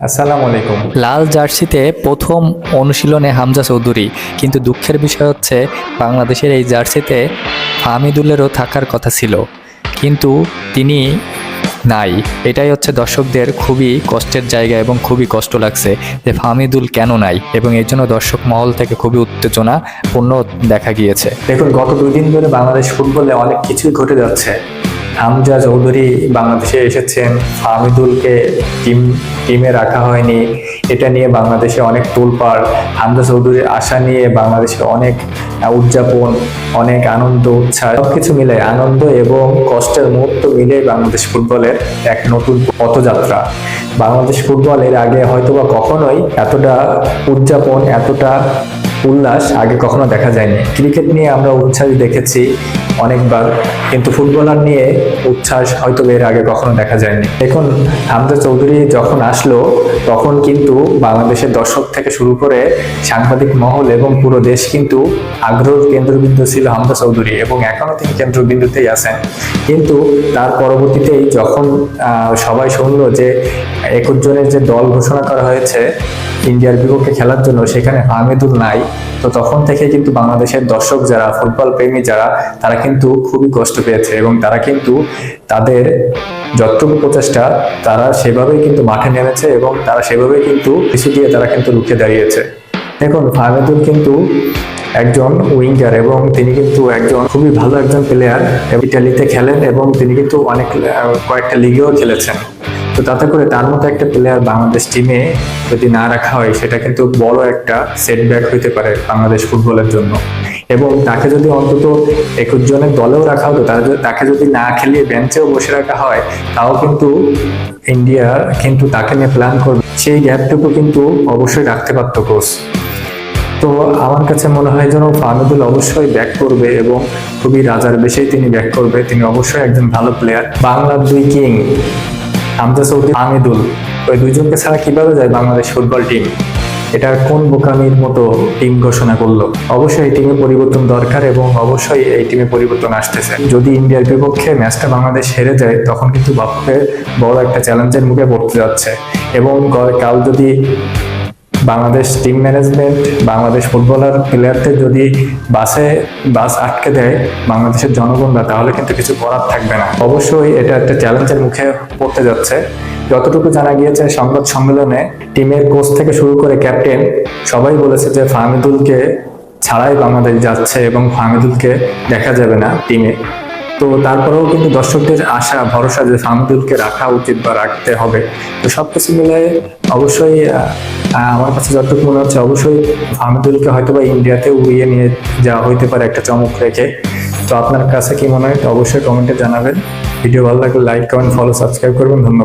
আসসালামু আলাইকুম। লাল জার্সিতে প্রথম অনুশীলনে হামজা চৌধুরী কিন্তু দুঃখের বিষয় হচ্ছে বাংলাদেশের এই জার্সিতে ফাহমিদুলেরও থাকার কথা ছিল কিন্তু তিনি নাই। এটাই হচ্ছে দর্শকদের খুবই কষ্টের জায়গা এবং খুবই কষ্ট লাগছে যে ফাহমিদুল কেন নাই এবং এর জন্য দর্শক মহল থেকে খুবই উত্তেজনা পূর্ণ দেখা গিয়েছে। দেখুন গত দুই দিন ধরে বাংলাদেশ ফুটবলে অনেক কিছুই ঘটে যাচ্ছে। হামজা চৌধুরী বাংলাদেশে এসেছেন ফাহমিদুলকে টিম, টিমে রাখা হয়নি। এটা নিয়ে বাংলাদেশে অনেক তোলপাড়। হামজা চৌধুরীর আশা নিয়ে বাংলাদেশে অনেক উদযাপন, অনেক আনন্দ, উৎসাহ, সবকিছু মিলে আনন্দ এবং কষ্টের মুহূর্ত মিলে বাংলাদেশ ফুটবলের এক নতুন পথযাত্রা। বাংলাদেশ ফুটবল এর আগে হয়তোবা কখনোই এতটা উদযাপন, এতটা উল্লাস আগে কখনো দেখা যায়নি। ক্রিকেট নিয়ে আমরা উচ্ছ্বাস দেখেছি অনেকবার, কিন্তু ফুটবলার নিয়ে উচ্ছ্বাস হয়তো এর আগে কখনো দেখা যায়নি। দেখুন, হামজা চৌধুরী যখন আসলো, তখন কিন্তু বাংলাদেশের দর্শক থেকে শুরু করে সাংবাদিক মহল এবং পুরো দেশ কিন্তু আগ্রহ কেন্দ্রবিন্দু ছিল হামজা চৌধুরী এবং এখনও তিনি কেন্দ্রবিন্দুতেই আছেন। কিন্তু তার পরবর্তীতেই যখন সবাই শুনলো যে একুশ জনের যে দল ঘোষণা করা হয়েছে, ইন্ডিয়ার বিপক্ষে খেলার জন্য, সেখানে ফাহমিদুল নাই তো তখন থেকে কিন্তু বাংলাদেশের দর্শক যারা, ফুটবল প্রেমী যারা, তারা কিন্তু খুবই কষ্ট পেয়েছে এবং তারা কিন্তু তাদের যতটুকু প্রচেষ্টা, তারা সেভাবেই কিন্তু মাঠে নেমেছে এবং তারা সেভাবেই কিন্তু পিছু দিয়ে তারা কিন্তু রুখে দাঁড়িয়েছে। দেখুন, ফাহমিদুল কিন্তু একজন উইঙ্গার এবং তিনি কিন্তু একজন খুবই ভালো একজন প্লেয়ার ইটালিতে খেলেন এবং তিনি কিন্তু অনেক কয়েকটা লিগেও খেলেছেন। তো তাতে করে তার মতো একটা প্লেয়ার বাংলাদেশ টিমে যদি না রাখা হয়, সেটা কিন্তু বড় একটা সেটব্যাক হইতে পারে বাংলাদেশ ফুটবলের জন্য। এবং তাকে যদি অন্তত একুশ জনের দলেও রাখা হতো তাকে যদি না খেলিয়ে বেঞ্চেও বসে রাখা হয়, তাও কিন্তু ইন্ডিয়া কিন্তু তাকে নিয়ে প্ল্যান করবে। সেই গ্যাপটুকু কিন্তু অবশ্যই রাখতে পারতো কোচ তো আমার কাছে মনে হয় যেন ফাহমিদুল অবশ্যই ব্যাক করবে এবং খুবই রাজার বেশেই তিনি ব্যাক করবে। তিনি অবশ্যই একজন ভালো প্লেয়ার বাংলার দুই কিং হামজা চৌধুরী আমিদুল। ওই দুইজনকে ছাড়া কীভাবে যায় বাংলাদেশ ফুটবল টিম? এটা কোন বোকামির মতো টিম ঘোষণা করল? অবশ্যই এই টিমে পরিবর্তন দরকার এবং অবশ্যই এই টিমে পরিবর্তন আসতেছে। যদি ইন্ডিয়ার বিপক্ষে ম্যাচটা বাংলাদেশ হেরে যায়, তখন কিন্তু বাপকে বড় একটা চ্যালেঞ্জের মুখে পড়তে যাচ্ছে। এবং কাল যদি Bangladesh team management Bangladesh footballer প্লেয়ারদের যদি বাসে বাস আটকে দেয় বাংলাদেশের জনগণরা, তাহলে কিন্তু কিছু করার থাকবে না। অবশ্যই এটা একটা চ্যালেঞ্জের মুখে পড়তে যাচ্ছে। যতটুকু জানা গিয়েছে সংবাদ সম্মেলনে টিমের কোচ থেকে শুরু করে ক্যাপ্টেন সবাই বলেছে যে ফাহমিদুলকে ছাড়াই বাংলাদেশ যাচ্ছে এবং ফাহমিদুলকে দেখা যাবে না টিমে তো তারপরেও কিন্তু দর্শকদের আশা, ভরসা যে ফাহমিদুলকে রাখা উচিত বা রাখতে হবে। তো সব কিছু মিলে অবশ্যই আমার কাছে যতটুকু মনে হচ্ছে, অবশ্যই ফাহমিদুলকে হয়তো বা ইন্ডিয়াতে উড়িয়ে নিয়ে যাওয়া হইতে পারে একটা চমক রেখে। তো আপনার কাছে কি মনে হয়? অবশ্যই কমেন্টে জানাবেন। ভিডিও ভালো লাগলে লাইক কমেন্ট ফলো সাবস্ক্রাইব করবেন। ধন্যবাদ।